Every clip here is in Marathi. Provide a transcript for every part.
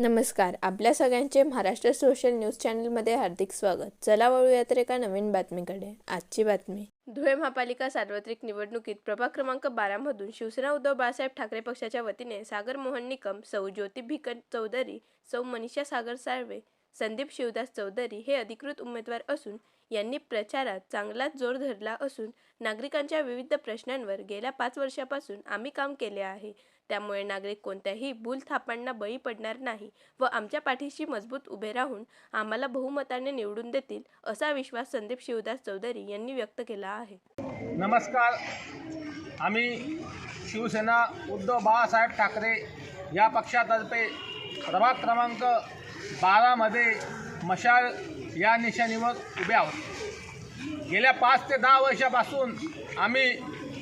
नमस्कार आपल्या सगळ्यांचे महाराष्ट्र सोशल न्यूज चॅनलमध्ये हार्दिक स्वागत. चला वळूयात एका नवीन बातमीकडे. आजची बातमी. धुळे महापालिका सार्वत्रिक निवडणुकीत प्रभाग क्रमांक बारामधून शिवसेना उद्धव बाळासाहेब ठाकरे पक्षाच्या वतीने सागर मोहन निकम सौ ज्योती भिकन चौधरी सौ मनीषा सागर साळवे संदीप शिवदास चौधरी हे अधिकृत उमेदवार असून यांनी प्रचारात चांगलाच जोर धरला असून नागरिकांच्या विविध प्रश्नांवर गेल्या पाच वर्षापासून आम्ही काम केले आहे. त्यामुळे नागरिक कोणत्याही भूलथापांना बळी पडणार नाही व आमच्या पाठीशी मजबूत उभे राहून आम्हाला बहुमताने निवडून देतील असा विश्वास संदीप शिवदास चौधरी यांनी व्यक्त केला आहे. नमस्कार. आम्ही शिवसेना उद्धव बाळासाहेब ठाकरे या पक्षातर्फे प्रभाग क्रमांक बारामध्ये मशाल या निशाणीवर उभे आहोत. गेल्या पाच ते दहा वर्षापासून आम्ही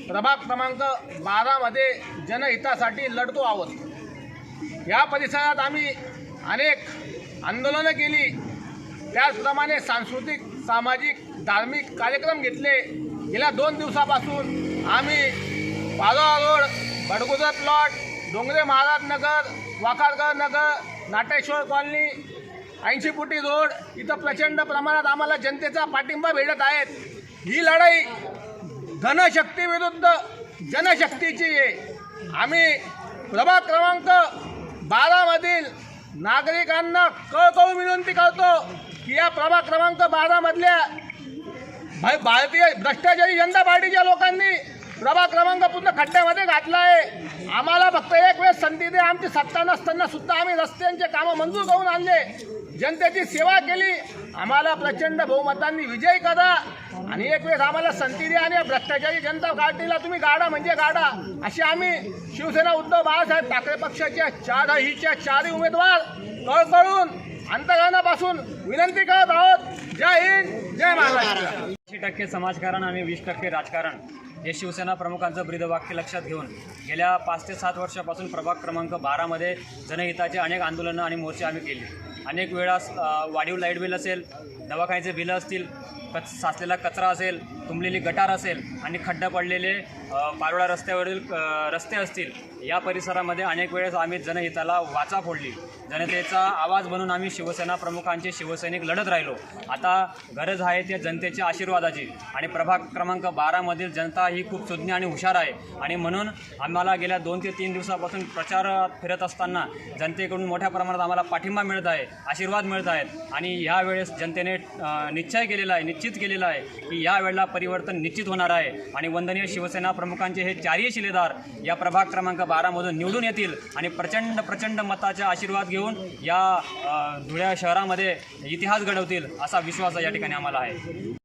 प्रभाग क्रमांक बारामध्ये जनहितासाठी लढतो आहोत. या परिसरात आम्ही अनेक आंदोलनं केली. त्याचप्रमाणे सांस्कृतिक सामाजिक धार्मिक कार्यक्रम घेतले. गेल्या दोन दिवसापासून आम्ही Parola road Badgujar plot Dongre Maharaj Nagar Wakargar Nagar Nateshwar colony ऐंशी फुटी रोड इथं प्रचंड प्रमाणात आम्हाला जनतेचा पाठिंबा भेटत आहेत. ही लढाई धनशक्ती विरुद्ध जनशक्तीची आहे आम्ही प्रभाग क्रमांक बारामधील नागरिकांना कळकळून विनंती करतो की या प्रभाग क्रमांक बारामधल्या भा- भारतीय भ्रष्टाचारी जनता पार्टीच्या लोकांनी प्रभाग क्रमांक पूर्ण खड्ड्यामध्ये घातला आहे. आम्हाला फक्त एक वेळ संधी दे आमची सत्ता नसताना सुद्धा आम्ही रस्त्यांचे कामं मंजूर करून आणले. जनतेची सेवा केली. आम्हाला प्रचंड बहुमतांनी विजयी करा. आणि एक वेळ आम्हाला संधी द्या आणि भ्रष्टाचारी जनता पार्टीला तुम्ही गाडा म्हणजे गाडा. अशी आम्ही शिवसेना उद्धव बाळासाहेब ठाकरे पक्षाच्या चारहीच्या चारही उमेदवार कळकळून अंतर्गानापासून विनंती करत आहोत. जय हिंद जय महाराष्ट्र. ऐंशी टक्के समाजकारण आणि वीस टक्के राजकारण हे शिवसेना प्रमुखांचं ब्रीदवाक्य लक्षात घेऊन गेल्या पाच ते सात वर्षापासून प्रभाग क्रमांक बारामध्ये जनहिताचे अनेक आंदोलनं आणि मोर्चे आम्ही केले. अनेक वेळा वाढीव लाइट बिल असेल दवाखान्याचे बिलं असतील कच साचलेला कचरा असेल तुंबलेली गटार असेल आणि खड्डा पडलेले पारोळा रस्त्यावरील रस्ते असतील या परिसरामध्ये अनेक वेळेस आम्ही जनहिताला वाचा फोडली. जनतेचा आवाज बनून आम्ही शिवसेना प्रमुखांचे शिवसैनिक लढत राहिलो. आता गरज आहे त्या आशीर्वाद राष्ट्रवादाची आणि प्रभाग क्रमांक बारामधील जनता ही खूप सुज्ञ आणि हुशार आहे. आणि म्हणून आम्हाला गेल्या दोन ते तीन दिवसापासून प्रचारात फिरत असताना जनतेकडून मोठ्या प्रमाणात आम्हाला पाठिंबा मिळत आहे आशीर्वाद मिळत आहेत. आणि ह्यावेळेस जनतेने निश्चय केलेला आहे निश्चित केलेला आहे की यावेळेला परिवर्तन निश्चित होणार आहे. आणि वंदनीय शिवसेना प्रमुखांचे हे चारही शिलेदार या प्रभाग क्रमांक बारामधून निवडून येतील आणि प्रचंड प्रचंड मताचा आशीर्वाद घेऊन या धुळ्या शहरामध्ये इतिहास घडवतील असा विश्वास या ठिकाणी आम्हाला आहे.